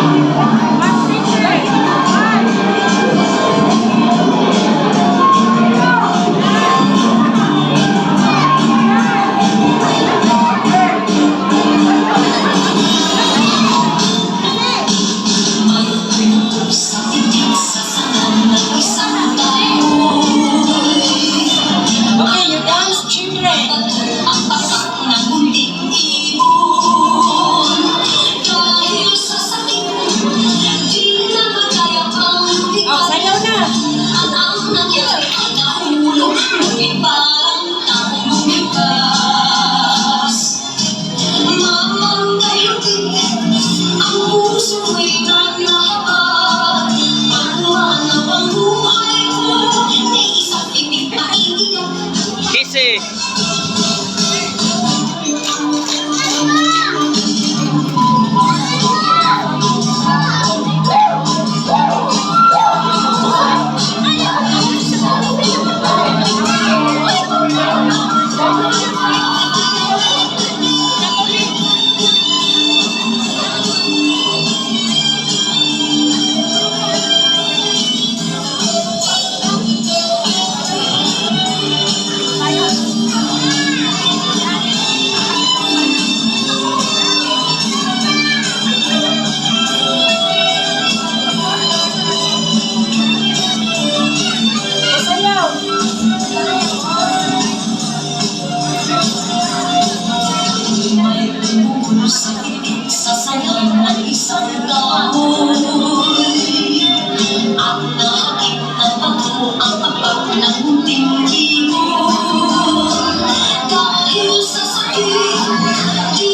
Vai! sa titig sa sayaw ng isang kahoy. Ang nakakit na bato ang abag ng munting kibo. Sa sakit,